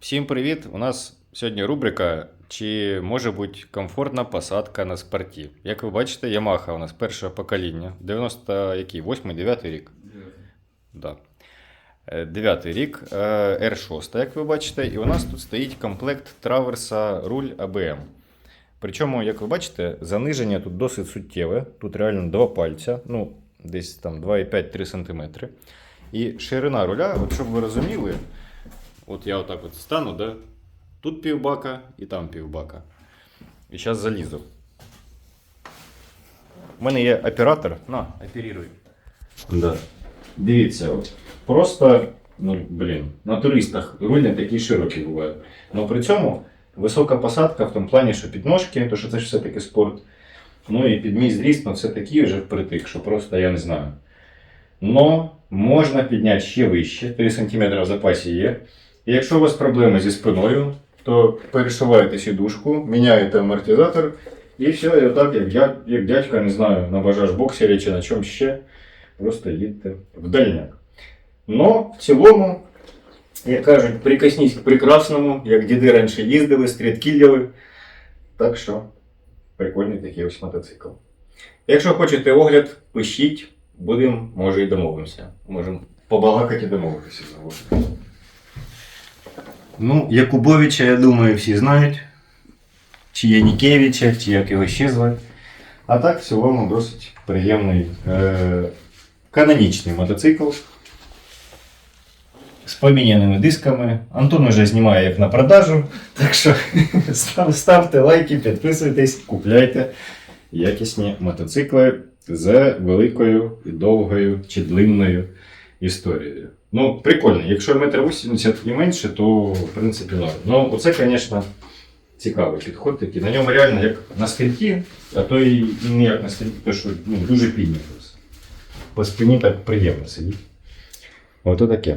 Всім привіт! У нас сьогодні рубрика Чи може бути комфортна посадка на спорті. Як ви бачите, Yamaha у нас першого покоління. 90 який? 8 9 рік. Да. Е, Дев'ятий рік, е, R6, як ви бачите, і у нас тут стоїть комплект траверса руль ABM. Причому, як ви бачите, заниження тут досить суттєве. Тут реально два пальця, ну, десь там 2,5-3 см. І ширина руля, от щоб ви розуміли, от я отак от стану, да? тут півбака і там півбака. І зараз залізу. У мене є оператор. На, оперируй. Да. Дивіться, просто, ну, блін, на туристах руль не такі широкі бувають. Але при цьому висока посадка в тому плані, що підножки, то що це ж все-таки спорт. Ну і під мій зріст, ну все такі вже впритик, що просто я не знаю. Но можна підняти ще вище, 3 см в запасі є. І якщо у вас проблеми зі спиною, то перешиваєте сідушку, міняєте амортизатор і все, і отак, як, дя- як дядька, не знаю, на бажаж боксері чи на чому ще, просто їдьте в дальняк. Но в цілому, як кажуть, прикосніть к прекрасному, як діди раніше їздили, стріткілляли. Так що прикольний такий ось мотоцикл. Якщо хочете огляд, пишіть, будемо, може і домовимося. Можемо побалакати і домовитися. Ну, Якубовича, я думаю, всі знають. Чи Янікевича, чи як його ще звати. А так, в цілому, досить приємний е- канонічний мотоцикл. З поміняними дисками. Антон уже знімає як на продажу. Так що ставте лайки, підписуйтесь, купляйте якісні мотоцикли з великою і довгою чи длинною історією. Ну, прикольно. Якщо метр 80 і менше, то в принципі норм. Ну, оце, звісно, цікавий підход такий. На ньому реально як на стрільки, а то і не як на стрільці, тому що ну, дуже піднято. По спині так приємно сидіти. Ото таке.